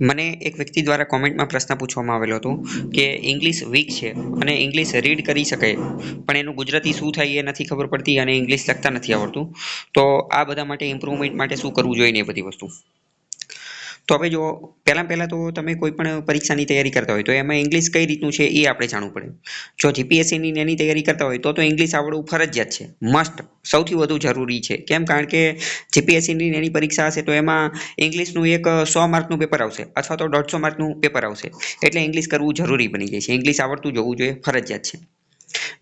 મને એક વ્યક્તિ દ્વારા કોમેન્ટમાં પ્રશ્ન પૂછવામાં આવેલો હતો કે ઇંગ્લિશ વીક છે અને ઇંગ્લિશ રીડ કરી શકે, પણ એનું ગુજરાતી શું થાય એ નથી ખબર પડતી અને ઇંગ્લિશ લખતા નથી આવડતું. તો આ બધા માટે ઇમ્પ્રુવમેન્ટ માટે શું કરવું જોઈએ ને એ બધી વસ્તુ? તો હવે જો, પહેલાં પહેલાં તો તમે કોઈ પણ પરીક્ષાની તૈયારી કરતા હોય તો એમાં ઇંગ્લિશ કઈ રીતનું છે એ આપણે જાણવું પડે. જો જીપીએસસીની એની તૈયારી કરતા હોય તો તો ઇંગ્લિશ આવડવું ફરજિયાત છે. મસ્ટ સૌથી વધુ જરૂરી છે. કેમ? કારણ કે જીપીએસસીની એની પરીક્ષા હશે તો એમાં ઇંગ્લિશનું એક સો માર્કનું પેપર આવશે અથવા તો દોઢસો માર્કનું પેપર આવશે. એટલે ઇંગ્લિશ કરવું જરૂરી બની જાય છે. ઇંગ્લિશ આવડતું જવું જોઈએ ફરજિયાત છે.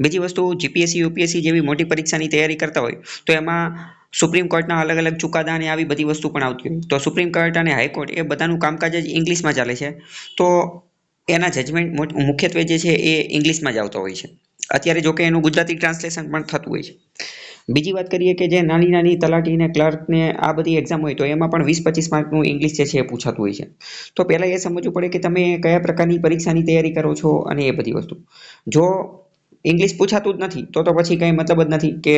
બીજી વસ્તુ જીપીએસસી યુપીએસસી જેવી મોટી પરીક્ષાની તૈયારી કરતા હોય તો એમાં સુપ્રીમ કોર્ટના અલગ અલગ ચુકાદા અને આવી બધી વસ્તુ પણ આવતી હોય. તો સુપ્રીમ કોર્ટ અને હાઈકોર્ટ એ બધાનું કામકાજ જ ઇંગ્લિશમાં ચાલે છે. તો એના જજમેન્ટ મુખ્યત્વે જે છે એ ઇંગ્લિશમાં જ આવતો હોય છે. અત્યારે જોકે એનું ગુજરાતી ટ્રાન્સલેશન પણ થતું હોય છે. બીજી વાત કરીએ કે જે નાની નાની તલાટી ને ક્લર્ક આ બધી એક્ઝામ હોય તો એમાં પણ વીસ પચીસ માર્કનું ઇંગ્લિશ જે છે એ પૂછાતું હોય છે. તો પહેલાં એ સમજવું પડે કે તમે કયા પ્રકારની પરીક્ષાની તૈયારી કરો છો અને એ બધી વસ્તુ. જો ઇંગ્લિશ પૂછાતું જ નથી, તો તો પછી કંઈ મતલબ જ નથી કે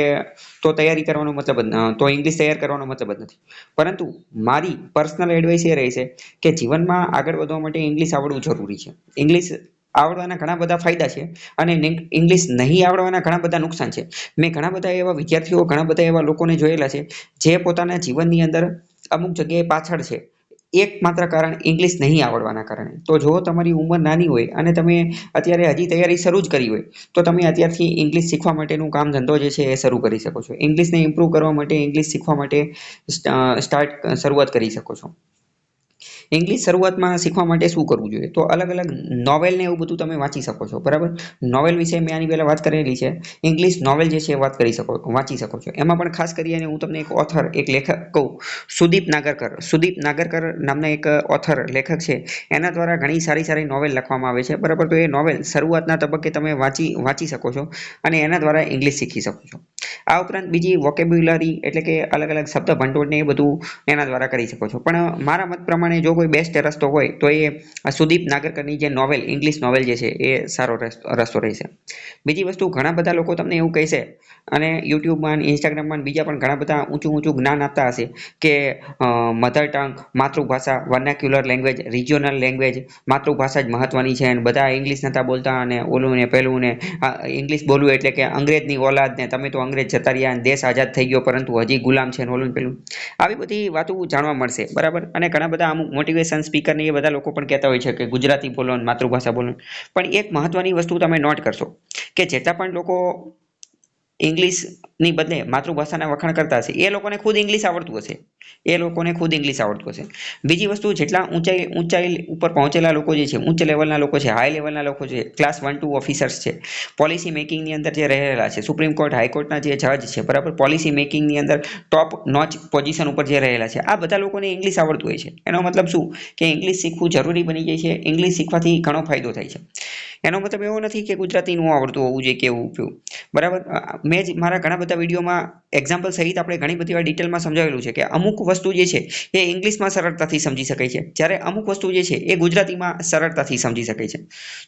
તો તૈયારી કરવાનો મતલબ જ તો ઇંગ્લિશ તૈયાર કરવાનો મતલબ જ નથી. પરંતુ મારી પર્સનલ એડવાઇસ એ રહેશે કે જીવનમાં આગળ વધવા માટે ઇંગ્લિશ આવડવું જરૂરી છે. ઇંગ્લિશ આવડવાના ઘણા બધા ફાયદા છે અને ઇંગ્લિશ નહીં આવડવાના ઘણા બધા નુકસાન છે. મેં ઘણા બધા એવા વિદ્યાર્થીઓ, ઘણા બધા એવા લોકોને જોયેલા છે જે પોતાના જીવનની અંદર અમુક જગ્યાએ પાછળ છે. એક માત્ર કારણ ઇંગ્લિશ નહીં આવડવાના કારણે. તો જો તમારી ઉંમર નાની હોય અને તમે અત્યારે હજી તૈયારી શરૂ જ કરી હોય, તો તમે અત્યારથી ઇંગ્લિશ શીખવા માટેનું કામ ધંધો જે છે એ શરૂ કરી શકો છો. ઇંગ્લિશને ઇમ્પ્રૂવ કરવા માટે ઇંગ્લિશ શીખવા માટે સ્ટાર્ટ શરૂઆત કરી શકો છો. ઇંગ્લિશ શરૂઆતમાં શીખવા માટે શું કરવું જોઈએ? તો અલગ અલગ નોવેલ ને એવું બધું તમે વાંચી શકો છો, બરાબર? નોવેલ વિશે મેં આની પહેલાં વાત કરેલી છે. ઇંગ્લિશ નોવેલ જે છે એ વાત કરી શકો, વાંચી શકો છો. એમાં પણ ખાસ કરીને હું તમને એક ઓથર એક લેખક કહું. સુદીપ નાગરકર. સુદીપ નાગરકર નામના એક ઓથર લેખક છે. એના દ્વારા ઘણી સારી સારી નોવેલ લખવામાં આવે છે, બરાબર? તો એ નોવેલ શરૂઆતના તબક્કે તમે વાંચી વાંચી શકો છો અને એના દ્વારા ઇંગ્લિશ શીખી શકો છો. આ ઉપરાંત બીજી વોકેબ્યુલરી એટલે કે અલગ અલગ શબ્દ ભંડોળ ને એ બધું એના દ્વારા કરી શકો છો. પણ મારા મત પ્રમાણે જો કોઈ બેસ્ટ રસ્તો હોય, તો એ સુદીપ નાગરકરની જે નોવેલ ઇંગ્લિશ નોવેલ જે છે, એ સારો રસ્તો રહેશે. બીજી વસ્તુ, ઘણા બધા લોકો તમને એવું કહેશે, અને યુટ્યુબમાં, ઇન્સ્ટાગ્રામમાં બીજા પણ ઘણા બધા ઊંચું ઊંચું જ્ઞાન આપતા હશે કે મધર ટંગ માતૃભાષા વર્નાક્યુલર લેંગ્વેજ રિજિયોનલ લેંગ્વેજ માતૃભાષા જ મહત્વની છે અને બધા ઇંગ્લિશ નતા બોલતા અને ઓલું ને પેલું ને ઇંગ્લિશ બોલવું એટલે કે અંગ્રેજની ઓલાદ ને તમે તો અંગ્રેજ જતા દેશ આઝાદ થઈ ગયો, પરંતુ હજી ગુલામ છે ઓલું પેલું. આવી બધી વાતો જાણવા મળશે, બરાબર? અને ઘણા બધા અમુક મોટિવેશન સ્પીકર ને એ બધા લોકો પણ કહેતા હોય છે કે ગુજરાતી બોલો માતૃભાષા બોલો પણ એક મહત્વની વસ્તુ તમે નોટ કરશો કે જેટલા પણ લોકો ઇંગ્લિશની બદલે માતૃભાષાના વખાણ કરતા હશે. એ લોકોને ખુદ ઇંગ્લિશ આવડતું હશે. એ લોકોને ખુદ ઇંગ્લિશ આવડતું હશે. બીજી વસ્તુ, જેટલા ઊંચાઈ ઊંચાઈ ઉપર પહોંચેલા લોકો જે છે, ઉચ્ચ લેવલના લોકો છે હાઈ લેવલના લોકો છે ક્લાસ વન ટુ ઓફિસર્સ છે પોલિસી મેકિંગની અંદર જે રહેલા છે સુપ્રીમ કોર્ટ હાઈકોર્ટના જે જજ છે, બરાબર? પોલિસી મેકિંગની અંદર ટોપ નોચ પોઝિશન ઉપર જે રહેલા છે, આ બધા લોકોને ઇંગ્લિશ આવડતું હોય છે. એનો મતલબ શું? કે ઇંગ્લિશ શીખવું જરૂરી બની જાય છે. ઇંગ્લિશ શીખવાથી ઘણો ફાયદો થાય છે. એનો મતલબ એવો નથી કે ગુજરાતી નું આવડતું હોવું જોઈએ કેવું કેવું બરાબર? મેં જ મારા ઘણા બધા વિડીયોમાં એક્ઝામ્પલ સહિત આપણે ઘણી બધી વાર ડિટેલમાં સમજાવેલું છે કે અમુક વસ્તુ જે છે એ ઇંગ્લિશમાં સરળતાથી સમજી શકાય છે. જ્યારે અમુક વસ્તુ જે છે એ ગુજરાતીમાં સરળતાથી સમજી શકાય છે.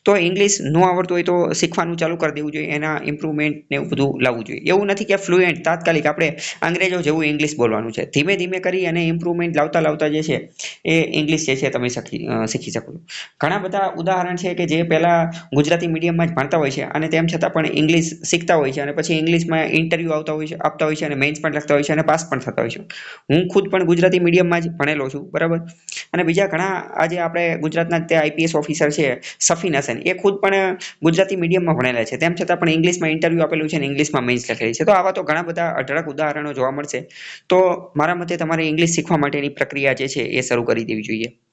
તો ઇંગ્લિશ ન આવડતું હોય તો શીખવાનું ચાલુ કરી દેવું જોઈએ, એના ઇમ્પ્રુવમેન્ટ ને એવું બધું લાવવું જોઈએ. એવું નથી કે ફ્લુએન્ટ તાત્કાલિક આપણે અંગ્રેજો જેવું ઇંગ્લિશ બોલવાનું છે. ધીમે ધીમે કરી અને ઇમ્પ્રુવમેન્ટ લાવતા લાવતા જે છે એ ઇંગ્લિશ જે છે તમે શીખી શકો છો. ઘણા બધા ઉદાહરણ છે કે જે પહેલાં ગુજરાતી મીડિયમમાં જ ભણતા હોય છે અને તેમ છતાં પણ ઇંગ્લિશ શીખતા હોય છે અને પછી ઇંગ્લિશમાં ઇન્ટરવ્યૂ આવતા હોય છે, આપતા હોય છે અને મેઇન્સ પણ લખતા હોય છે અને પાસ પણ થતા હોય છે. હું ખુદ પણ ગુજરાતી મીડિયમમાં જ ભણેલો છું, બરાબર? અને બીજા ઘણા આજે આપણે ગુજરાતના તે આઈપીએસ ઓફિસર છે, સફીન હસન, એ ખુદ પણ ગુજરાતી મીડિયમમાં ભણેલા છે. તેમ છતાં પણ ઇંગ્લિશમાં ઇન્ટરવ્યૂ આપેલું છે અને ઇંગ્લિશમાં મેઇન્સ લખેલી છે. તો આવા તો ઘણા બધા અઢળક ઉદાહરણો જોવા મળશે. તો મારા મતે તમારે ઇંગ્લિશ શીખવા માટેની પ્રક્રિયા જે છે એ શરૂ કરી દેવી જોઈએ.